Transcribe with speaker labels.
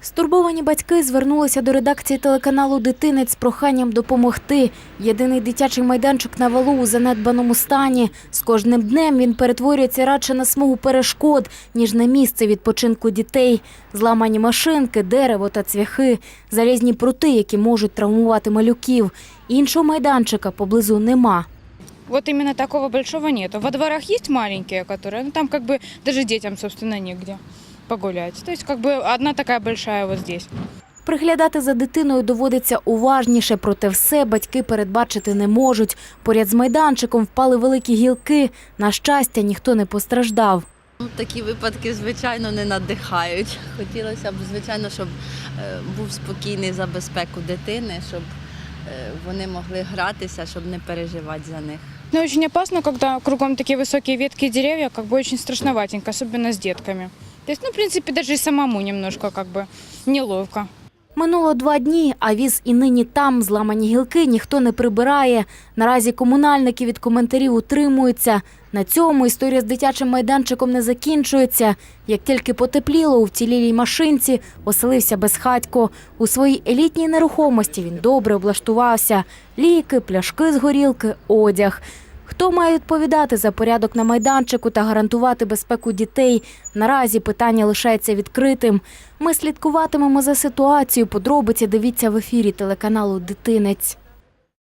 Speaker 1: Стурбовані батьки звернулися до редакції телеканалу Дитинець з проханням допомогти. Єдиний дитячий майданчик на валу у занедбаному стані. З кожним днем він перетворюється радше на смугу перешкод, ніж на місце відпочинку дітей. Зламані машинки, дерево та цвяхи, залізні прути, які можуть травмувати малюків. Іншого майданчика поблизу нема.
Speaker 2: Вот именно такого большого нету. Во дворах есть маленькие, которые, ну там как бы даже детям, собственно, негде погулять. То есть как бы одна такая большая вот здесь.
Speaker 1: Приглядати за дитиною доводиться уважніше, проте все батьки передбачити не можуть. Поряд з майданчиком впали великі гілки. На щастя, ніхто не постраждав.
Speaker 3: Ну, Такі випадки, звичайно, не надихають. Хотілося б, звичайно, щоб е, був спокійний за безпеку дитини, щоб е, вони могли гратися, щоб не переживати за них.
Speaker 2: Но очень опасно, когда кругом такие высокие ветки и деревья, как бы очень страшноватенько, особенно с детками. То ну, в принципе, даже и самому немножко как бы неловко.
Speaker 1: Минуло два дні, а віз і нині там зламані гілки ніхто не прибирає. Наразі комунальники від коментарів утримуються. На цьому історія з дитячим майданчиком не закінчується. Як тільки потепліло у вцілілій машинці, оселився безхатько. У своїй елітній нерухомості він добре облаштувався. Ліки, пляшки з горілки, одяг. Хто має відповідати за порядок на майданчику та гарантувати безпеку дітей? Наразі питання лишається відкритим. Ми слідкуватимемо за ситуацією. Подробиці дивіться в ефірі телеканалу Дитинець.